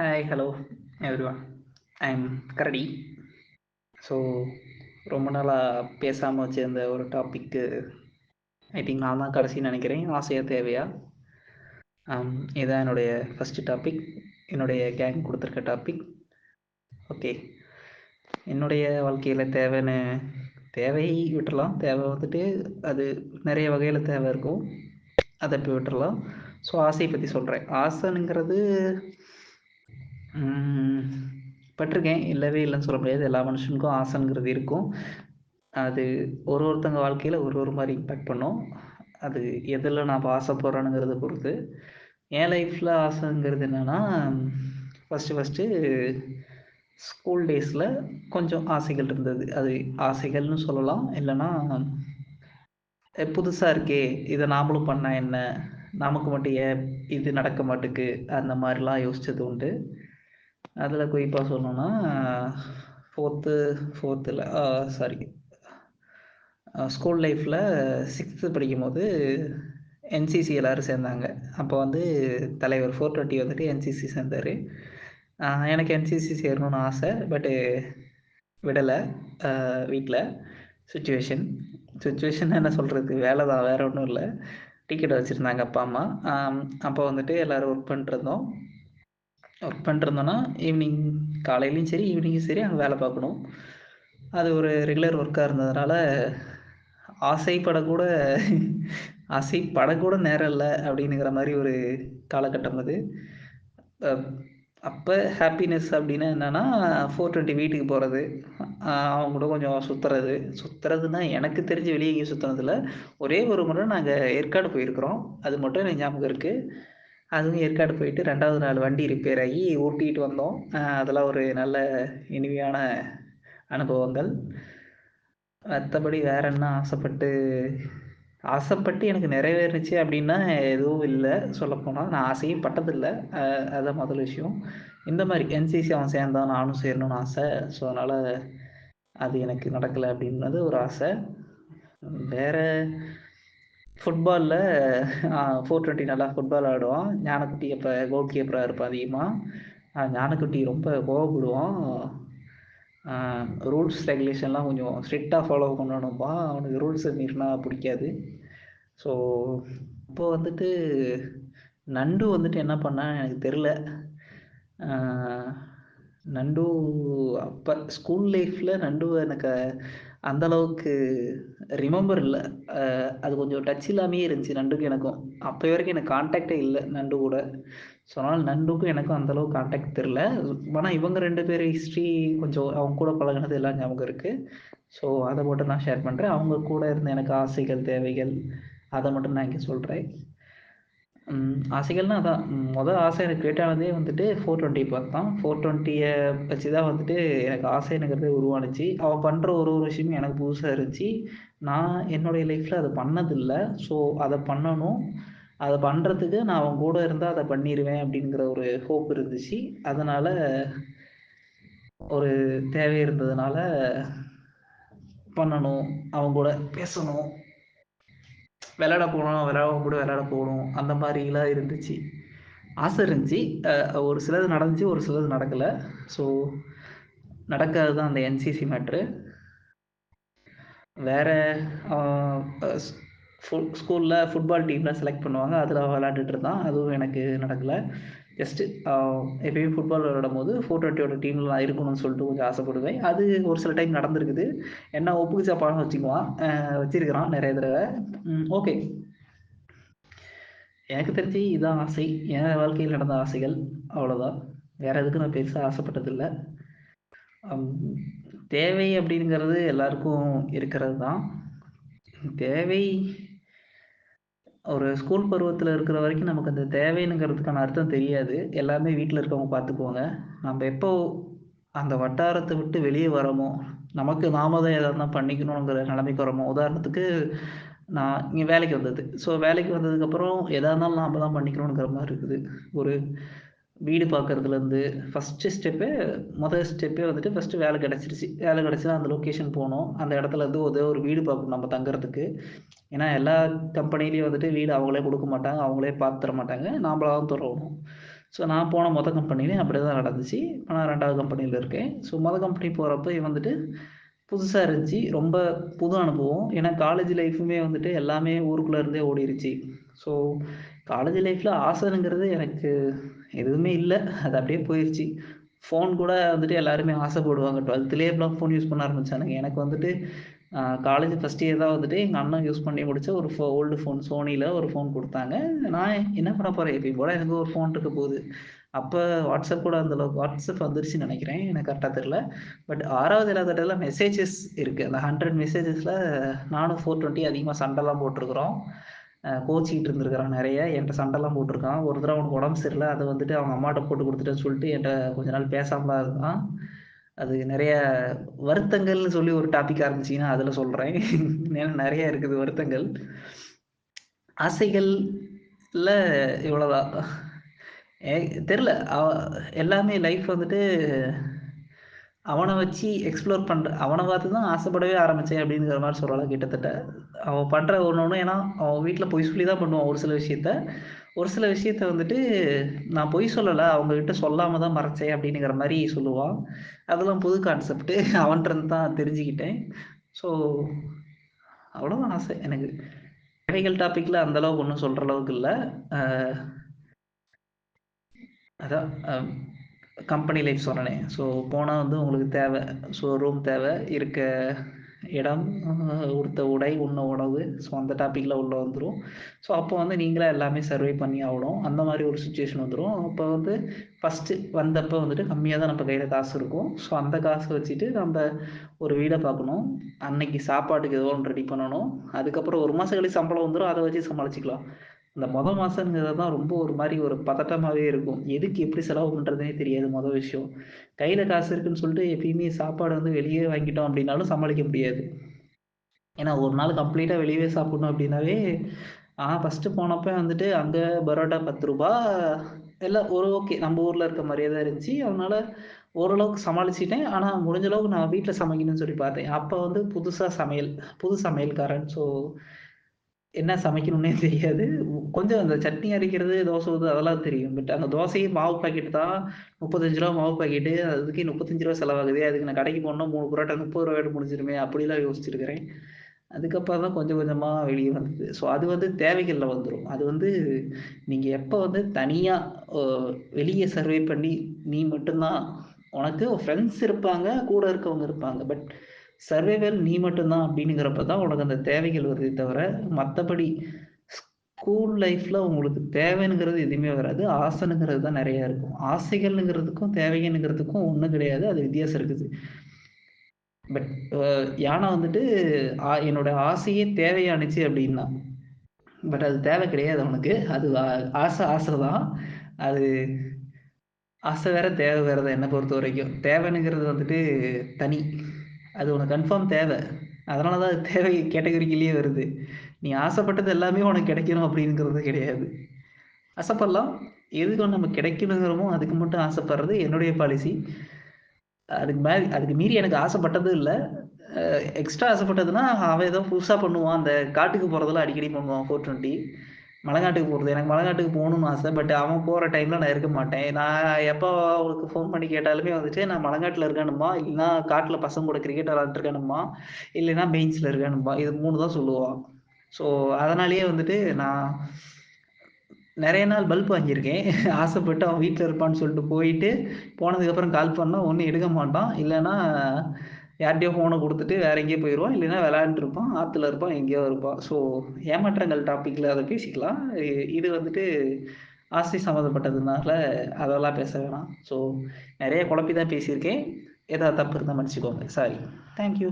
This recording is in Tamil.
Hi hello everyone I am கரடி ஸோ ரொம்ப நாளாக பேசாமல் வச்சிருந்த ஒரு டாப்பிக்கு ஐ திங்க் நான் தான் கடைசின்னு நினைக்கிறேன். ஆசையாக தேவையா? Um, இதுதான் என்னுடைய ஃபஸ்ட்டு டாபிக் என்னுடைய கேங் கொடுத்துருக்க டாபிக் ஓகே என்னுடைய வாழ்க்கையில் தேவைன்னு தேவை விட்டுடலாம் தேவை வந்துட்டு அது நிறைய வகையில் தேவை இருக்கும். அதை போய் விட்டுறலாம். ஸோ ஆசையை பற்றி சொல்கிறேன் ஆசைங்கிறது பட்டிருக்கேன். இல்லவே இல்லைன்னு சொல்ல முடியாது. எல்லா மனுஷனுக்கும் ஆசைங்கிறது இருக்கும். அது ஒரு ஒருத்தங்க வாழ்க்கையில் ஒரு ஒரு மாதிரி இம்பேக்ட் பண்ணும். அது எதில் நான் இப்போ ஆசைப்படுறேனுங்கிறத பொறுத்து. என் லைஃப்பில் ஆசைங்கிறது என்னென்னா ஃபஸ்ட்டு ஃபஸ்ட்டு ஸ்கூல் டேஸில் கொஞ்சம் ஆசைகள் இருந்தது. அது ஆசைகள்னு சொல்லலாம். இல்லைன்னா புதுசாக இருக்கே. இதை நாமளும் பண்ணால் என்ன? நமக்கு மட்டும் ஏன் இது நடக்க மாட்டுக்கு? அந்த மாதிரிலாம் யோசிச்சது உண்டு. அதில் குறிப்பாக சொல்லணும்னா ஃபோர்த்து ஃபோர்த்தில் சாரி ஸ்கூல் லைஃப்பில் சிக்ஸ்த்து படிக்கும்போது என்சிசி எல்லோரும் சேர்ந்தாங்க. அப்போ வந்து தலைவர் ஃபோர் டுவெண்ட்டி வந்துட்டு என்சிசி சேர்ந்தார். எனக்கு என்சிசி சேரணும்னு ஆசை பட்டு விடலை வீட்டில் சுச்சுவேஷன் சுச்சுவேஷன் என்ன சொல்கிறது வேலை தான் வேறு ஒன்றும் இல்லை. டிக்கெட் வச்சுருந்தாங்க அப்பா அம்மா. அப்போ வந்துட்டு எல்லோரும் ஒர்க் பண்ணிட்டுருந்தோம் ஒர்க் பண்ணிட்டுருந்தோன்னா ஈவினிங் காலையிலையும் சரி ஈவினிங்கும் சரி அங்கே வேலை பார்க்கணும். அது ஒரு ரெகுலர் ஒர்க்காக இருந்ததுனால ஆசைப்படக்கூட ஆசைப்படக்கூட நேரம் இல்லை அப்படிங்கிற மாதிரி ஒரு காலகட்டம் அது. அப்போ ஹாப்பினஸ் அப்படின்னா என்னென்னா ஃபோர் டுவெண்ட்டி வீட்டுக்கு போகிறது அவங்க கூட கொஞ்சம் சுற்றுறது சுற்றுறதுன்னா எனக்கு தெரிஞ்சு வெளியே எங்கேயும் சுற்றுனதில்ல ஒரே ஒரு முறை நாங்கள் ஏற்காடு போயிருக்கிறோம். அது மட்டும் எனக்கு ஞாபகம் இருக்குது அதுவும் ஏற்காடு போயிட்டு ரெண்டாவது நாள் வண்டி ரிப்பேர் ஆகி ஊட்டிகிட்டு வந்தோம். அதெல்லாம் ஒரு நல்ல இனிமையான அனுபவங்கள். மற்றபடி வேற என்ன ஆசைப்பட்டு ஆசைப்பட்டு எனக்கு நிறைவேறுச்சு அப்படின்னா எதுவும் இல்லை சொல்லப்போனால் நான் ஆசையும் பட்டதில்லை. அதுதான் முதல் விஷயம். இந்த மாதிரி என்சிசி அவன் சேர்ந்தான் நானும் சேரணும்னு ஆசை. ஸோ அதனால் அது எனக்கு நடக்கலை அப்படின்றது ஒரு ஆசை. வேறு ஃபுட்பாலில் ஃபோர் டுவெண்ட்டி நல்லா ஃபுட்பால் ஆடுவான் ஞானக்குட்டி அப்போ கோல் கீப்பராக இருப்பான் அதிகமாக ஞானக்குட்டி ரொம்ப கோவப்படுவான். ரூல்ஸ் ரெகுலேஷன்லாம் கொஞ்சம் ஸ்ட்ரிக்டாக ஃபாலோ பண்ணணும்பா. அவனுக்கு ரூல்ஸை மீறினா பிடிக்காது. ஸோ இப்போ வந்துட்டு நண்டு வந்துட்டு என்ன பண்ணான்னு எனக்கு தெரில நண்டு அப்போ ஸ்கூல் லைஃப்பில் நண்டு எனக்கு அந்த அளவுக்கு ரிமெம்பர் இல்லை. அது கொஞ்சம் டச் இல்லாமையே இருந்துச்சு நண்டுக்கும் எனக்கும். அப்போ வரைக்கும் எனக்கு கான்டாக்டே இல்லை நண்டு கூட. ஸோ அதனால் நண்டுக்கும் எனக்கும் அந்தளவுக்கு கான்டாக்ட் தெரில ஆனால் இவங்க ரெண்டு பேர் ஹிஸ்ட்ரி கொஞ்சம் அவங்க கூட பழகினது எல்லாம் ஞாபகம் இருக்குது ஸோ அதை மட்டும் நான் ஷேர் பண்ணுறேன் அவங்க கூட இருந்த எனக்கு ஆசைகள் தேவைகள் அதை மட்டும் நான் இங்கே சொல்கிறேன் ஆசைகள்னால் அதான். மொதல் ஆசை எனக்கு கிரியேட் வந்துட்டு ஃபோர் டுவெண்ட்டி பார்த்து தான். ஃபோர் டுவெண்ட்டியை வச்சு தான் வந்துட்டு எனக்கு ஆசை எனக்குறதே உருவானுச்சு. அவள் பண்ணுற ஒரு ஒரு விஷயமும் எனக்கு புதுசாக இருந்துச்சு. நான் என்னுடைய லைஃப்பில் அதை பண்ணதில்லை. ஸோ அதை பண்ணணும். அதை பண்ணுறதுக்கு நான் அவன் கூட இருந்தால் அதை பண்ணிடுவேன் அப்படிங்கிற ஒரு ஹோப் இருந்துச்சு. அதனால் ஒரு தேவை இருந்ததுனால பண்ணணும். அவங்க கூட பேசணும். விளையாட போகணும் விளையாட கூட விளையாட போகணும். அந்த மாதிரிலாம் இருந்துச்சு. ஆசை இருந்துச்சு. ஒரு சிலது நடந்துச்சு ஒரு சிலது நடக்கலை. ஸோ நடக்காது தான் அந்த என்சிசி மேட்ரு வேறு ஸ்கூலில் ஃபுட்பால் டீம்லாம் செலக்ட் பண்ணுவாங்க. அதில் விளையாண்டுட்டு இருந்தான். அதுவும் எனக்கு நடக்கலை. ஜஸ்ட்டு எப்பயுமே ஃபுட்பால் விளையாடும் போது ஃபோர் டுவெண்ட்டியோட டீமில் நான் இருக்கணும்னு சொல்லிட்டு கொஞ்சம் ஆசைப்படுவேன். அது ஒரு சில டைம் நடந்திருக்குது. என்ன ஒப்புக்கு சாப்பாடுன்னு வச்சுக்குவான் வச்சிருக்கிறான் நிறைய தடவை. ஓகே எனக்கு தெரிஞ்சு இதுதான் ஆசை. என் வாழ்க்கையில் நடந்த ஆசைகள். அவ்வளோதான் வேற எதுக்கு நான் பெருசாக ஆசைப்பட்டதில்லை. தேவை அப்படிங்கிறது எல்லாருக்கும் இருக்கிறது தான் தேவை ஒரு ஸ்கூல் பருவத்தில் இருக்கிற வரைக்கும் நமக்கு அந்த தேவைங்கிறதுக்கான அர்த்தம் தெரியாது. எல்லாமே வீட்டில் இருக்கவங்க பார்த்துக்குவாங்க நம்ம எப்போ அந்த வட்டாரத்தை விட்டு வெளியே வரோமோ நமக்கு நாம தான் எதாவது பண்ணிக்கணுங்கிற நிலைமைக்கு வரமோ உதாரணத்துக்கு நான் இங்கே வேலைக்கு வந்தது. ஸோ வேலைக்கு வந்ததுக்கப்புறம் எதாக இருந்தாலும் நாம் தான் பண்ணிக்கணுங்கிற மாதிரி இருக்குது. ஒரு வீடு பார்க்குறதுலேருந்து ஃபஸ்ட்டு ஸ்டெப்பே மொதல் ஸ்டெப்பே வந்துட்டு ஃபஸ்ட்டு வேலை கிடச்சிருச்சு. வேலை கிடச்சா அந்த லொக்கேஷன் போனோம் அந்த இடத்துல இருந்து ஒரு ஒரு வீடு பார்க்கணும் நம்ம தங்குறதுக்கு. ஏன்னா எல்லா கம்பெனிலையும் வந்துட்டு வீடு அவங்களே கொடுக்க மாட்டாங்க. அவங்களே பார்த்து தர மாட்டாங்க. நாமளாக தான் ஸோ நான் போன மொதல் கம்பெனிலையும் அப்படி தான் நடந்துச்சு. இப்போ நான் ரெண்டாவது கம்பெனியில் இருக்கேன். ஸோ மொதல் கம்பெனி போகிறப்ப வந்துட்டு புதுசாக இருந்துச்சு. ரொம்ப புது அனுபவம். ஏன்னா காலேஜ் லைஃபுமே வந்துட்டு எல்லாமே ஊருக்குள்ளே இருந்தே ஓடிருச்சு. ஸோ காலேஜ் லைஃப்பில் ஆசைங்கிறது எனக்கு எதுவுமே இல்லை. அது அப்படியே போயிடுச்சு ஃபோன் கூட வந்துட்டு எல்லாருமே ஆசைப்படுவாங்க. டுவெல்த்துலேயே இப்பெல்லாம் ஃபோன் யூஸ் பண்ண ஆரம்பித்தானுங்க எனக்கு வந்துட்டு காலேஜ் ஃபஸ்ட் இயர் தான் வந்துட்டு எங்கள் அண்ணன் யூஸ் பண்ணி முடிச்ச ஒரு ஃபோ ஓல்டு ஃபோன் சோனியில் ஒரு ஃபோன் கொடுத்தாங்க. நான் என்ன பண்ண போகிறேன் இப்போ கூட எனக்கு ஒரு ஃபோன் இருக்க போகுது. அப்போ வாட்ஸ்அப் கூட அந்த அளவுக்கு வாட்ஸ்அப் வந்துருச்சுன்னு நினைக்கிறேன். எனக்கு கரெக்டாக தெரில பட் ஆறாவது ஏழாவது மெசேஜஸ் இருக்குது அந்த ஹண்ட்ரட் மெசேஜஸில் நானும் ஃபோர் டுவெண்ட்டி அதிகமாக சண்டைலாம் போட்டிருக்கிறோம். கோச்சிக்கிட்டு இருந்திருக்கிறான் நிறைய. என்கிட்ட சண்டைலாம் போட்டிருக்கான். ஒரு தடவை அவனுக்கு உடம்பு சரியில்லை. அதை வந்துட்டு அவங்க அம்மாட்ட போட்டு கொடுத்துட்டேன்னு சொல்லிட்டு என்கிட்ட கொஞ்ச நாள் பேசாமல் தான் இருந்தான். அது நிறைய வருத்தங்கள்னு சொல்லி ஒரு டாபிக் ஆரம்பிச்சிங்கன்னா அதில் சொல்கிறேன் நிறைய இருக்குது வருத்தங்கள். ஆசைகள்ல இவ்வளோதான் தெரில எல்லாமே லைஃப் வந்துட்டு அவனை வச்சு எக்ஸ்ப்ளோர் பண்ணுற அவனை பார்த்து தான் ஆசைப்படவே ஆரம்பித்தேன் அப்படிங்கிற மாதிரி சொல்லலாம் கிட்டத்தட்ட. அவன் பண்ணுற ஒன்று ஒன்று ஏன்னா அவன் வீட்டில் பொய் சொல்லி தான் பண்ணுவான் ஒரு சில விஷயத்த. ஒரு சில விஷயத்த வந்துட்டு நான் பொய் சொல்லலை அவங்கக்கிட்ட சொல்லாமல் தான் மறைச்சேன் அப்படிங்கிற மாதிரி சொல்லுவான் அதெல்லாம் புது கான்செப்ட்டு அவன்கிட்ட தான் தெரிஞ்சுக்கிட்டேன். ஸோ அவ்வளோதான் ஆசை எனக்கு. தேவைகள் டாப்பிக்கில் அந்தளவுக்கு ஒன்றும் சொல்கிற அளவுக்கு இல்லை. அதான் கம்பெனி லைஃப் சொன்னேன். ஸோ போனால் வந்து உங்களுக்கு தேவை. ஸோ ரூம் தேவை. இருக்க இடம் உடுத்த உடை உண்ண உணவு. ஸோ அந்த டாப்பிக்கில் உள்ளே வந்துடும் ஸோ அப்போ வந்து நீங்களே எல்லாமே சர்வே பண்ணி ஆகணும். அந்த மாதிரி ஒரு சுச்சுவேஷன் வந்துடும் அப்போ வந்து ஃபஸ்ட்டு வந்தப்போ வந்துட்டு கம்மியாக தான் நம்ம கையில் காசு இருக்கும். ஸோ அந்த காசை வச்சுட்டு நம்ம ஒரு வீடை பார்க்கணும். அன்னைக்கு சாப்பாட்டுக்கு ஏதோ ஒன்று ரெடி பண்ணணும். அதுக்கப்புறம் ஒரு மாதம் கழிச்சு சம்பளம் வந்துடும் அதை வச்சு சமாளிச்சிக்கலாம். இந்த மொதல் மாதங்கிறது தான் ரொம்ப ஒரு மாதிரி ஒரு பதட்டமாகவே இருக்கும். எதுக்கு எப்படி செலவு பண்ணுறதுனே தெரியாது மொதல் விஷயம். கையில் காசு இருக்குன்னு சொல்லிட்டு எப்பயுமே சாப்பாடு வந்து வெளியே வாங்கிட்டோம் அப்படின்னாலும் சமாளிக்க முடியாது. ஏன்னா ஒரு நாள் கம்ப்ளீட்டாக வெளியவே சாப்பிடணும் அப்படின்னாவே ஆ ஃபஸ்ட்டு போனப்போ வந்துட்டு அங்கே பரோட்டா பத்து ரூபா எல்லாம் ஒரு ஓகே நம்ம ஊரில் இருக்க மாதிரியே தான் இருந்துச்சு. அதனால் ஓரளவுக்கு சமாளிச்சிட்டேன். ஆனால் முடிஞ்ச அளவுக்கு நான் வீட்டில் சமைக்கணும்னு சொல்லி பார்த்தேன். அப்போ வந்து புதுசாக சமையல் புது சமையல்காரன். ஸோ என்ன சமைக்கணும்னே தெரியாது. கொஞ்சம் அந்த சட்னி அரைக்கிறது தோசை ஊது அதெல்லாம் தெரியும். பட் அந்த தோசையும் மாவு பாக்கெட் தான் முப்பத்தஞ்சு ரூபா மாவு பாக்கெட்டு அதுக்கு முப்பத்தஞ்சு ரூபா செலவாகுது. அதுக்கு நான் கடைக்கு போனால் மூணு புரோட்டா முப்பது ரூபாய்க்கு முடிஞ்சிருமே. அப்படிலாம் யோசிச்சிருக்கிறேன். அதுக்கப்புறம் தான் கொஞ்சம் கொஞ்சமாக வெளியே வந்தது. ஸோ அது வந்து தேவைகளில் வந்துடும் அது வந்து நீங்கள் எப்போ வந்து தனியாக வெளியே சர்வே பண்ணி நீ மட்டும்தான் உனக்கு ஃப்ரெண்ட்ஸ் இருப்பாங்க கூட இருக்கவங்க இருப்பாங்க. பட் சர்வைவல் நீ மட்டும்தான் அப்படிங்கிறப்ப தான் உனக்கு அந்த தேவைகள் வருதே தவிர மற்றபடி ஸ்கூல் லைஃப்பில் உங்களுக்கு தேவைங்கிறது எதுவுமே வராது. ஆசைங்கிறது தான் நிறையா இருக்கும். ஆசைகள்ங்கிறதுக்கும் தேவைங்கிறதுக்கும் ஒன்றும் கிடையாது. அது வித்தியாசம் இருக்குது. பட் யானை வந்துட்டு என்னோட ஆசையே தேவையானுச்சு அப்படின்னா பட் அது தேவை கிடையாது அவனுக்கு. அது ஆசை ஆசை தான். அது ஆசை வேற தேவை வேற தான் என்னை பொறுத்த வரைக்கும். தேவைங்கிறது வந்துட்டு தனி. அது உனக்கு கன்ஃபார்ம் தேவை. அதனால தான் அது தேவை கேட்டகரிக்கிலேயே வருது. நீ ஆசைப்பட்டது எல்லாமே உனக்கு கிடைக்கணும் அப்படிங்கிறது கிடையாது. ஆசைப்படலாம். எதுக்கு நம்ம கிடைக்கணுங்கிறமோ அதுக்கு மட்டும் ஆசைப்படுறது என்னுடைய பாலிசி அதுக்கு மேலே அதுக்கு மீறி எனக்கு ஆசைப்பட்டதும் இல்லை. எக்ஸ்ட்ரா ஆசைப்பட்டதுன்னா அவன் ஏதோ புதுசாக பண்ணுவான். அந்த காட்டுக்கு போகிறதெல்லாம் அடிக்கடி பண்ணுவான் ஃபோர் டுவெண்ட்டி மலைநாட்டுக்கு போகிறது எனக்கு மலைநாட்டுக்கு போகணும்னு ஆசை. பட் அவன் போகிற டைமில் நான் இருக்க மாட்டேன். நான் எப்போ அவளுக்கு ஃபோன் பண்ணி கேட்டாலுமே வந்துட்டு நான் மலைநாட்டில் இருக்கணுமா? இல்லைன்னா காட்டில் பசங்க கூட கிரிக்கெட் விளாண்டுருக்கணுமா இல்லைன்னா பெஞ்சில் இருக்கணுமா? இது மூணு தான் சொல்லுவான் ஸோ அதனாலேயே வந்துட்டு நான் நிறைய நாள் பல்ப் வாங்கியிருக்கேன். ஆசைப்பட்டு அவன் வீட்டில் இருப்பான்னு சொல்லிட்டு போயிட்டு போனதுக்கப்புறம் கால் பண்ணால் ஒன்றும் எடுக்க மாட்டான். இல்லைன்னா யார்கிட்டயோ ஃபோனை கொடுத்துட்டு வேற எங்கேயோ போயிடுவான் இல்லைன்னா விளையாண்டுட்டு இருப்பான். ஆற்றுல இருப்பான் எங்கேயோ இருப்பான். ஸோ ஏமாற்றங்கள் டாப்பிக்கில் அதை பேசிக்கலாம். இது வந்துட்டு ஆசை சம்மந்தப்பட்டதுனால அதெல்லாம் பேச வேணாம். ஸோ நிறைய குழப்பி தான் பேசியிருக்கேன். ஏதாவது தப்பு இருந்தால் மன்னிச்சுக்கோங்க. Sorry thank you